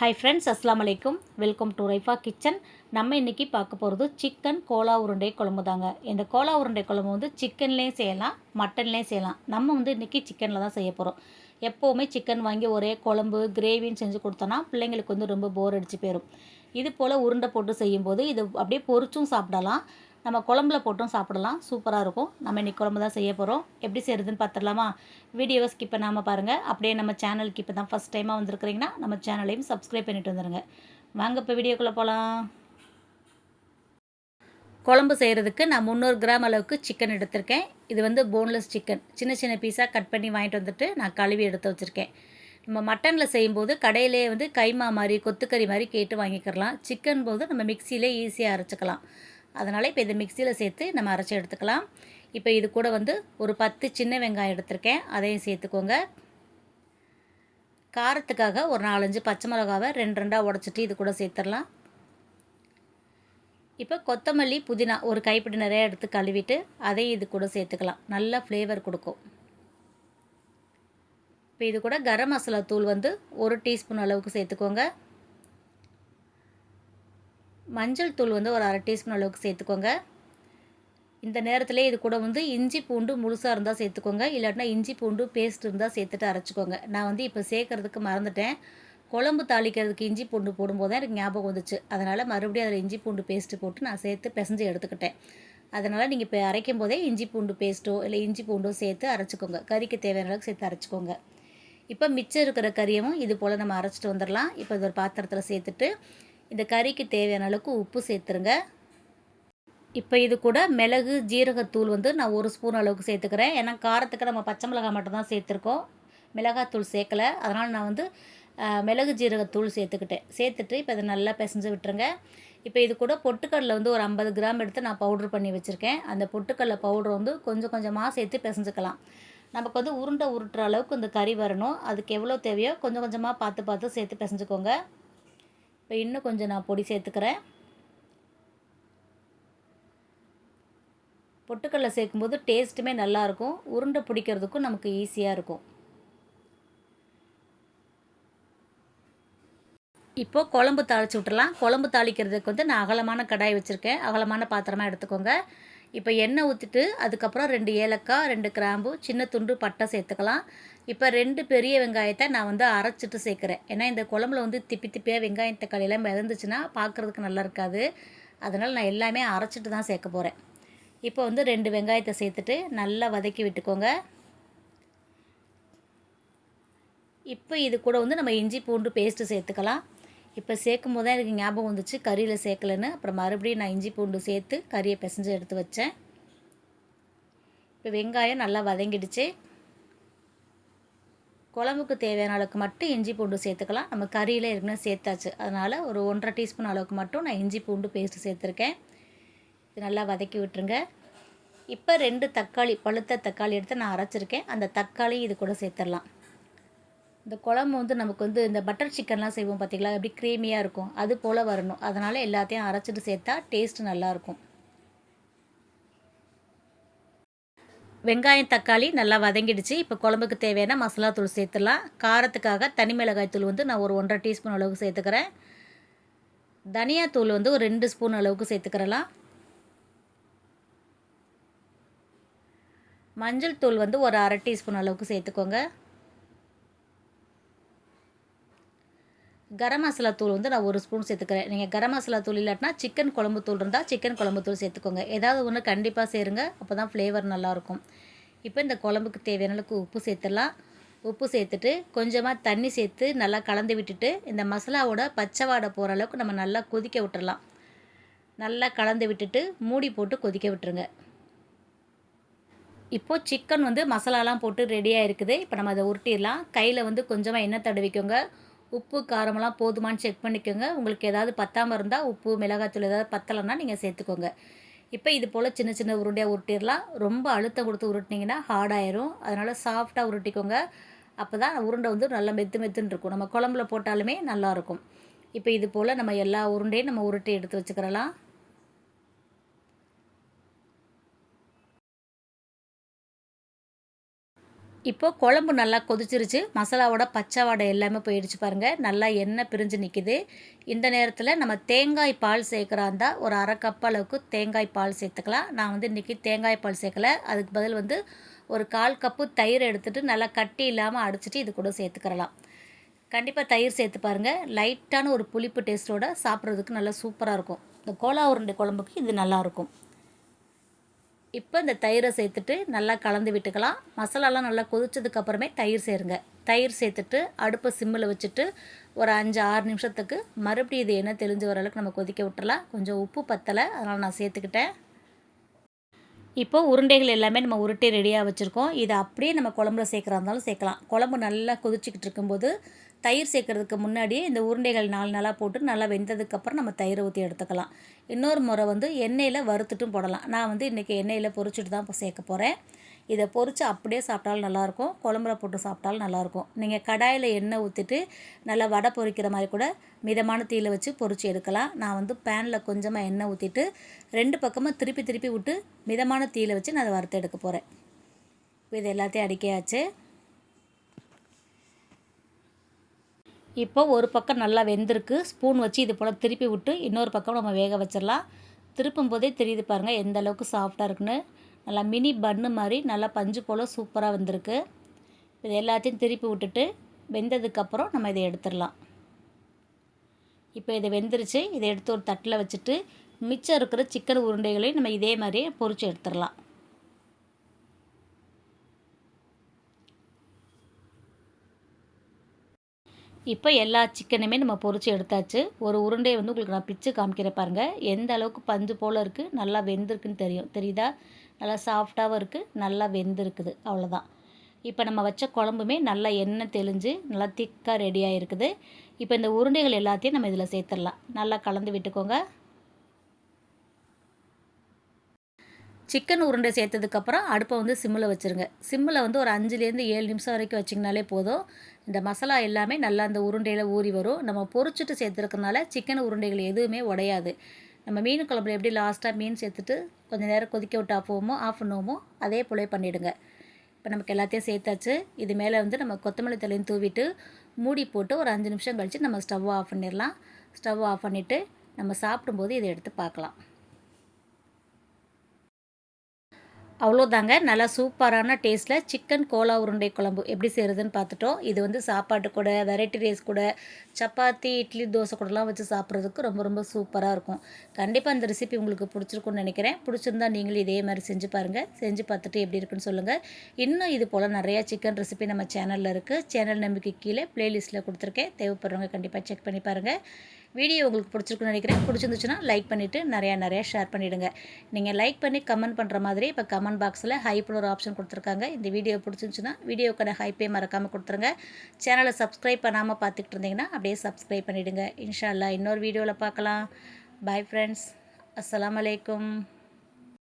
Hi friends அஸ்லாம் வலைக்கும் welcome to Raifa kitchen நம்ம இன்றைக்கி பார்க்க போகிறது சிக்கன் கோலா உருண்டை குழம்பு தாங்க. இந்த கோலா உருண்டை குழம்பு வந்து சிக்கன்லேயும் செய்யலாம் மட்டன்லேயும் செய்யலாம். நம்ம வந்து இன்றைக்கி சிக்கனில் தான் செய்ய போகிறோம் எப்போவுமே சிக்கன் வாங்கி ஒரே குழம்பு கிரேவின்னு செஞ்சு கொடுத்தோன்னா பிள்ளைங்களுக்கு வந்து ரொம்ப போர் அடிச்சு போயிடும் இது போல் உருண்டை போட்டு செய்யும்போது இது அப்படியே பொரிச்சும் சாப்பிடலாம். நம்ம குழம்புல போட்டும் சாப்பிடலாம். சூப்பராக இருக்கும். நம்ம இன்றைக்கி குழம்பு தான் செய்ய போகிறோம் எப்படி செய்கிறதுன்னு பார்த்துடலாமா? வீடியோவை ஸ்கிப் பண்ணாமல் பாருங்கள் அப்படியே நம்ம சேனலுக்கு இப்போ தான் ஃபஸ்ட் டைமாக வந்திருக்கிறீங்கன்னா நம்ம சேனலையும் சப்ஸ்கிரைப் பண்ணிட்டு வந்துடுங்க வாங்க இப்போ வீடியோக்குள்ளே போகலாம் குழம்பு செய்கிறதுக்கு நான் முந்நூறு கிராம் அளவுக்கு சிக்கன் எடுத்திருக்கேன். இது வந்து போன்லெஸ் சிக்கன் சின்ன சின்ன பீஸாக கட் பண்ணி வாங்கிட்டு வந்துட்டு நான் கழுவி எடுத்து வச்சுருக்கேன். நம்ம மட்டனில் செய்யும்போது கடையிலே வந்து கைமா மாதிரி கொத்துக்கறி மாதிரி கேட்டு வாங்கிக்கிறலாம். சிக்கன் போது நம்ம மிக்சியிலே ஈஸியாக அரைச்சிக்கலாம். அதனால் இப்போ இதை மிக்சியில் சேர்த்து நம்ம அரைச்சி எடுத்துக்கலாம். இப்போ இது கூட வந்து ஒரு பத்து சின்ன வெங்காயம் எடுத்திருக்கேன். அதையும் சேர்த்துக்கோங்க. காரத்துக்காக ஒரு நாலஞ்சு பச்சை மிளகாவை ரெண்டு ரெண்டாக உடச்சிட்டு இது கூட சேர்த்துடலாம். இப்போ கொத்தமல்லி புதினா ஒரு கைப்பிடி நிறையா எடுத்து கழுவிட்டு அதையும் இது கூட சேர்த்துக்கலாம். நல்ல ஃப்ளேவர் கொடுக்கும். இப்போ இது கூட கரம் மசாலா தூள் வந்து ஒரு டீஸ்பூன் அளவுக்கு சேர்த்துக்கோங்க. மஞ்சள் தூள் வந்து ஒரு அரை டீஸ்பூன் அளவுக்கு சேர்த்துக்கோங்க. இந்த நேரத்தில் இது கூட வந்து இஞ்சி பூண்டு முழுசாக இருந்தால் சேர்த்துக்கோங்க. இல்லாட்டினா இஞ்சி பூண்டு பேஸ்ட் இருந்தால் சேர்த்துட்டு அரைச்சிக்கோங்க. நான் வந்து இப்போ சேர்க்குறதுக்கு மறந்துட்டேன். குழம்பு தாளிக்கிறதுக்கு இஞ்சி பூண்டு போடும்போது தான் எனக்கு ஞாபகம் வந்துச்சு. அதனால் மறுபடியும் அதில் இஞ்சி பூண்டு பேஸ்ட்டு போட்டு நான் சேர்த்து பிசைஞ்சு எடுத்துக்கிட்டேன். அதனால் நீங்கள் இப்போ அரைக்கும் போதே இஞ்சி பூண்டு பேஸ்ட்டோ இல்லை இஞ்சி பூண்டோ சேர்த்து அரைச்சிக்கோங்க. கறிக்கு தேவையான அளவுக்கு சேர்த்து அரைச்சிக்கோங்க. இப்போ மிச்சம் இருக்கிற கறியவும் இது போல் நம்ம அரைச்சிட்டு வந்துடலாம் இப்போ இது ஒரு பாத்திரத்தில் சேர்த்துட்டு இந்த கறிக்கு தேவையான அளவுக்கு உப்பு சேர்த்துருங்க. இப்போ இது கூட மிளகு ஜீரகத்தூள் வந்து நான் ஒரு ஸ்பூன் அளவுக்கு சேர்த்துக்கிறேன். ஏன்னா காரத்துக்கு நம்ம பச்சை மிளகாய் மட்டும் தான் சேர்த்துருக்கோம். மிளகாத்தூள் சேர்க்கலை. அதனால் நான் வந்து மிளகு ஜீரகத்தூள் சேர்த்துக்கிட்டேன். சேர்த்துட்டு இப்போ இதை நல்லா பிசைஞ்சு விட்டுருங்க. இப்போ இது கூட பொட்டுக்கடலை வந்து ஒரு ஐம்பது கிராம் எடுத்து நான் பவுட்ரு பண்ணி வச்சுருக்கேன். அந்த பொட்டுக்கடலை பவுட்ரு வந்து கொஞ்சம் கொஞ்சமாக சேர்த்து பிசைஞ்சுக்கலாம். நமக்கு வந்து உருண்டை உருட்டுற அளவுக்கு இந்த கறி வரணும். அதுக்கு எவ்வளோ தேவையோ கொஞ்சம் கொஞ்சமாக பார்த்து பார்த்து சேர்த்து பிசைஞ்சுக்கோங்க. இப்போ இன்னும் கொஞ்சம் நான் பொடி சேர்த்துக்கிறேன். பொட்டுக்கடலை சேர்க்கும்போது டேஸ்ட்டுமே நல்லாயிருக்கும். உருண்டை பிடிக்கிறதுக்கும் நமக்கு ஈஸியாக இருக்கும். இப்போது குழம்பு தாளித்து விட்டுலாம் குழம்பு தாளிக்கிறதுக்கு வந்து நான் அகலமான கடாய் வச்சுருக்கேன். அகலமான பாத்திரமாக எடுத்துக்கோங்க. இப்போ எண்ணெய் ஊற்றிட்டு அதுக்கப்புறம் ரெண்டு ஏலக்காய் ரெண்டு கிராம்பு சின்ன துண்டு பட்டை சேர்த்துக்கலாம். இப்போ ரெண்டு பெரிய வெங்காயத்தை நான் வந்து அரைச்சிட்டு சேர்க்குறேன். ஏன்னா இந்த குழம்புல வந்து திப்பி திப்பியாக வெங்காயம் தக்காளியெல்லாம் மிதந்துச்சுன்னா பார்க்குறதுக்கு நல்லா இருக்காது. அதனால் நான் எல்லாமே அரைச்சிட்டு தான் சேர்க்க போகிறேன் இப்போ வந்து ரெண்டு வெங்காயத்தை சேர்த்துட்டு நல்லா வதக்கி விட்டுக்கோங்க. இப்போ இது கூட வந்து நம்ம இஞ்சி பூண்டு பேஸ்ட்டு சேர்த்துக்கலாம். இப்போ சேர்க்கும் போது தான் எனக்கு ஞாபகம் வந்துச்சு. கறியில் சேர்க்கலன்னு. அப்புறம் மறுபடியும் நான் இஞ்சி பூண்டு சேர்த்து கறியை பிசைஞ்சு எடுத்து வச்சேன். இப்போ வெங்காயம் நல்லா வதங்கிடுச்சு. குழம்புக்கு தேவையான அளவுக்கு மட்டும் இஞ்சி பூண்டு சேர்த்துக்கலாம். நம்ம கறியில் ஏற்கனவே சேர்த்தாச்சு. அதனால் ஒரு ஒன்றரை டீஸ்பூன் அளவுக்கு மட்டும் நான் இஞ்சி பூண்டு பேஸ்ட்டு சேர்த்துருக்கேன். இது நல்லா வதக்கி விட்டுருங்க. இப்போ ரெண்டு தக்காளி பழுத்த தக்காளி எடுத்து நான் அரைச்சிருக்கேன். அந்த தக்காளி இது கூட சேர்த்துடலாம். இந்த குழம்பு வந்து நமக்கு வந்து இந்த பட்டர் சிக்கன்லாம் செய்வோம் பார்த்திங்களா எப்படி க்ரீமியாக இருக்கும். அது போல் வரணும். அதனால் எல்லாத்தையும் அரைச்சிட்டு சேர்த்தா டேஸ்ட்டு நல்லாயிருக்கும். வெங்காயம் தக்காளி நல்லா வதங்கிடுச்சு. இப்போ குழம்புக்கு தேவையான மசாலா தூள் சேர்த்துடலாம். காரத்துக்காக தனி மிளகாய் தூள் வந்து நான் ஒரு ஒன்றரை டீஸ்பூன் அளவுக்கு சேர்த்துக்கிறேன். தனியாத்தூள் வந்து ஒரு ரெண்டு ஸ்பூன் அளவுக்கு சேர்த்துக்கிறலாம். மஞ்சள் தூள் வந்து ஒரு அரை டீஸ்பூன் அளவுக்கு சேர்த்துக்கோங்க. கரம் மசாலா தூள் வந்து நான் ஒரு ஸ்பூன் சேர்த்துக்கிறேன். நீங்கள் கரம் மசாலா தூள் இல்லாட்டினா சிக்கன் குழம்பு தூள் இருந்தால் சிக்கன் குழம்பு தூள் சேர்த்துக்கோங்க. ஏதாவது ஒன்று கண்டிப்பாக சேருங்க. அப்போ தான் ஃப்ளேவர் நல்லாயிருக்கும். இப்போ இந்த குழம்புக்கு தேவையான அளவுக்கு உப்பு சேர்த்துடலாம். உப்பு சேர்த்துட்டு கொஞ்சமாக தண்ணி சேர்த்து நல்லா கலந்து விட்டுட்டு இந்த மசாலாவோட பச்சை வாடை போகிற அளவுக்கு நம்ம நல்லா கொதிக்க விட்டுறலாம். நல்லா கலந்து விட்டுட்டு மூடி போட்டு கொதிக்க விட்டுருங்க. இப்போது சிக்கன் வந்து மசாலாலாம் போட்டு ரெடியாக இருக்குது இப்போ நம்ம அதை உருட்டிடலாம். கையில் வந்து கொஞ்சமாக எண்ணெய் தடவிக்கோங்க. உப்பு காரமெல்லாம் போதுமான்னு செக் பண்ணிக்கோங்க. உங்களுக்கு ஏதாவது பத்தாமல் இருந்தால் உப்பு மிளகாத்தூள் ஏதாவது பத்தலைன்னா நீங்கள் சேர்த்துக்கோங்க. இப்போ இது போல் சின்ன சின்ன உருண்டையாக உருட்டிடலாம். ரொம்ப அழுத்தம் கொடுத்து உருட்டினீங்கன்னா ஹார்டாயிரும் அதனால் சாஃப்டாக உருட்டிக்கோங்க. அப்போ தான் உருண்டை வந்து நல்லா மெத்து மெத்துன்னு இருக்கும். நம்ம குழம்புல போட்டாலுமே நல்லாயிருக்கும் இப்போ இது போல் நம்ம எல்லா உருண்டையும் நம்ம உருட்டி எடுத்து வச்சுக்கிறலாம். இப்போது குழம்பு நல்லா கொதிச்சிருச்சு. மசாலாவோட பச்சை வாடை எல்லாமே போயிடுச்சு பாருங்கள் நல்லா எண்ணெய் பிரிஞ்சு நிற்கிது இந்த நேரத்தில் நம்ம தேங்காய் பால் சேர்க்குறா இருந்தால் ஒரு அரை கப் அளவுக்கு தேங்காய் பால் சேர்த்துக்கலாம். நான் வந்து இன்றைக்கி தேங்காய் பால் சேர்க்கலை. அதுக்கு பதில் வந்து ஒரு கால் கப்பு தயிர் எடுத்துகிட்டு நல்லா கட்டி இல்லாமல் அடிச்சிட்டு இது கூட சேர்த்துக்கிறலாம். கண்டிப்பாக தயிர் சேர்த்து பாருங்கள் லைட்டான ஒரு புளிப்பு டேஸ்ட்டோட சாப்பிட்றதுக்கு நல்லா சூப்பராக இருக்கும். இந்த கோலா உருண்டை குழம்புக்கு இது நல்லாயிருக்கும் இப்போ இந்த தயிரை சேர்த்துட்டு நல்லா கலந்து விட்டுக்கலாம். மசாலாலாம் நல்லா கொதிச்சதுக்கப்புறமே தயிர் சேருங்க. தயிர் சேர்த்துட்டு அடுப்பை சிம்மில் வச்சுட்டு ஒரு அஞ்சு ஆறு நிமிஷத்துக்கு மறுபடியும் இது என்ன தெளிஞ்சு வர அளவுக்கு நம்ம கொதிக்க விட்டுறலாம். கொஞ்சம் உப்பு பத்தலை அதனால் நான் சேர்த்துக்கிட்டேன். இப்போ உருண்டைகள் எல்லாமே நம்ம உருட்டி ரெடியாக வச்சுருக்கோம். இதை அப்படியே நம்ம குழம்புல சேர்க்குறா இருந்தாலும் சேர்க்கலாம். குழம்பு நல்லா கொதிச்சிக்கிட்டு இருக்கும்போது தயிர் சேர்க்குறதுக்கு முன்னாடியே இந்த உருண்டைகள் நாலு நாளாக போட்டு நல்லா வெந்ததுக்கப்புறம் நம்ம தயிரை ஊற்றி எடுத்துக்கலாம். இன்னொரு முறை வந்து எண்ணெயில் வறுத்துட்டும் போடலாம். நான் வந்து இன்றைக்கி எண்ணெயில் பொறிச்சிட்டு தான் இப்போ சேர்க்க போகிறேன் இதை பொறிச்சு அப்படியே சாப்பிட்டாலும் நல்லாயிருக்கும். குழம்புல போட்டு சாப்பிட்டாலும் நல்லாயிருக்கும். நீங்கள் கடாயில் எண்ணெய் ஊற்றிட்டு நல்லா வடை பொறிக்கிற மாதிரி கூட மிதமான தீயில் வச்சு பொறிச்சு எடுக்கலாம். நான் வந்து பேனில் கொஞ்சமாக எண்ணெய் ஊற்றிட்டு ரெண்டு பக்கமாக திருப்பி திருப்பி விட்டு மிதமான தீயில் வச்சு நான் அதை வறுத்து எடுக்க போகிறேன் இது எல்லாத்தையும் அடிக்கையாச்சு. இப்போ ஒரு பக்கம் நல்லா வெந்திருக்கு. ஸ்பூன் வச்சு இது போல் திருப்பி விட்டு இன்னொரு பக்கம் நம்ம வேக வச்சிடலாம். திருப்பும் போதே தெரியுது பாருங்கள் எந்த அளவுக்கு சாஃப்டாக இருக்குன்னு. நல்லா மினி பன்னு மாதிரி நல்லா பஞ்சு போல் சூப்பராக வந்திருக்கு. இது எல்லாத்தையும் திருப்பி விட்டுட்டு வெந்ததுக்கப்புறம் நம்ம இதை எடுத்துடலாம். இப்போ இதை வெந்துருச்சு. இதை எடுத்து ஒரு தட்டில் வச்சுட்டு மிச்சம் இருக்கிற சிக்கன் உருண்டைகளையும் நம்ம இதே மாதிரியே பொறிச்சு எடுத்துடலாம். இப்போ எல்லா சிக்கனுமே நம்ம பொறிச்சு எடுத்தாச்சு. ஒரு உருண்டையை வந்து உங்களுக்கு நான் பிச்சு காமிக்கிற பாருங்கள் எந்த அளவுக்கு பஞ்சு போல் இருக்குது நல்லா வெந்திருக்குன்னு தெரியும். தெரியுதா? நல்லா சாஃப்டாகவும் இருக்குது நல்லா வெந்திருக்குது அவ்வளோதான் இப்போ நம்ம வச்ச குழம்புமே நல்லா எண்ணெய் தெளிஞ்சு நல்லா திக்காக ரெடியாக இருக்குது இப்போ இந்த உருண்டைகள் எல்லாத்தையும் நம்ம இதில் சேர்த்துடலாம். நல்லா கலந்து விட்டுக்கோங்க. சிக்கன் உருண்டை சேர்த்ததுக்கப்புறம் அடுப்பை வந்து சிம்மில் வச்சுருங்க. சிம்மில் வந்து ஒரு அஞ்சுலேருந்து ஏழு நிமிஷம் வரைக்கும் வச்சிங்கனாலே போதும். இந்த மசாலா எல்லாமே நல்லா அந்த உருண்டையில் ஊறி வரும். நம்ம பொறிச்சிட்டு சேர்த்துருக்கனால சிக்கன் உருண்டைகள் எதுவுமே உடையாது. நம்ம மீன் குழம்புல எப்படி லாஸ்ட்டாக மீன் சேர்த்துட்டு கொஞ்சம் நேரம் கொதிக்க விட்டு ஆஃப் ஆஃப் பண்ணுவோமோ அதே போலே பண்ணிவிடுங்க இப்போ நமக்கு எல்லாத்தையும் சேர்த்தாச்சு. இது மேலே வந்து நம்ம கொத்தமல்லி தலையும் தூவிட்டு மூடி போட்டு ஒரு அஞ்சு நிமிஷம் கழித்து நம்ம ஸ்டவ் ஆஃப் பண்ணிடலாம். ஸ்டவ் ஆஃப் பண்ணிவிட்டு நம்ம சாப்பிடும்போது இதை எடுத்து பார்க்கலாம். அவ்வளோதாங்க. நல்லா சூப்பரான டேஸ்ட்டில் சிக்கன் கோலா உருண்டை குழம்பு எப்படி செய்கிறதுன்னு பார்த்துட்டோம். இது வந்து சாப்பாட்டு கூட வெரைட்டி ரைஸ் கூட சப்பாத்தி இட்லி தோசை கூடலாம் வச்சு சாப்பிட்றதுக்கு ரொம்ப ரொம்ப சூப்பராக இருக்கும். கண்டிப்பாக அந்த ரெசிபி உங்களுக்கு பிடிச்சிருக்குன்னு நினைக்கிறேன். பிடிச்சிருந்தா நீங்களும் இதே மாதிரி செஞ்சு பாருங்கள் செஞ்சு பார்த்துட்டு எப்படி இருக்குன்னு சொல்லுங்கள் இன்னும் இது போல் நிறையா சிக்கன் ரெசிபி நம்ம சேனலில் இருக்குது சேனல் நம்பிக்கை கீழே ப்ளேலிஸ்ட்டில் கொடுத்துருக்கேன். தேவைப்படுறவங்க கண்டிப்பாக செக் பண்ணி பாருங்கள் வீடியோ உங்களுக்கு பிடிச்சிருக்குன்னு நினைக்கிறேன். பிடிச்சிருந்துச்சுன்னா லைக் பண்ணிவிட்டு நிறையா நிறையா ஷேர் பண்ணிவிடுங்க நீங்கள் லைக் பண்ணி கமெண்ட் பண்ணுற மாதிரி இப்போ கமெண்ட் பாக்ஸில் ஹைப்பில் ஒரு ஆப்ஷன் கொடுத்துருக்காங்க. இந்த வீடியோ பிடிச்சிருந்துச்சுன்னா வீடியோக்கான ஹைப்பே மறக்காமல் கொடுத்துருங்க. சேனலை சப்ஸ்கிரைப் பண்ணாமல் பார்த்துக்கிட்டு இருந்தீங்கன்னா அப்படியே சப்ஸ்கிரைப் பண்ணிவிடுங்க இன்ஷால்லா இன்னொரு வீடியோவில் பார்க்கலாம். பாய் ஃப்ரெண்ட்ஸ் அஸ்லாம் வலைக்கம்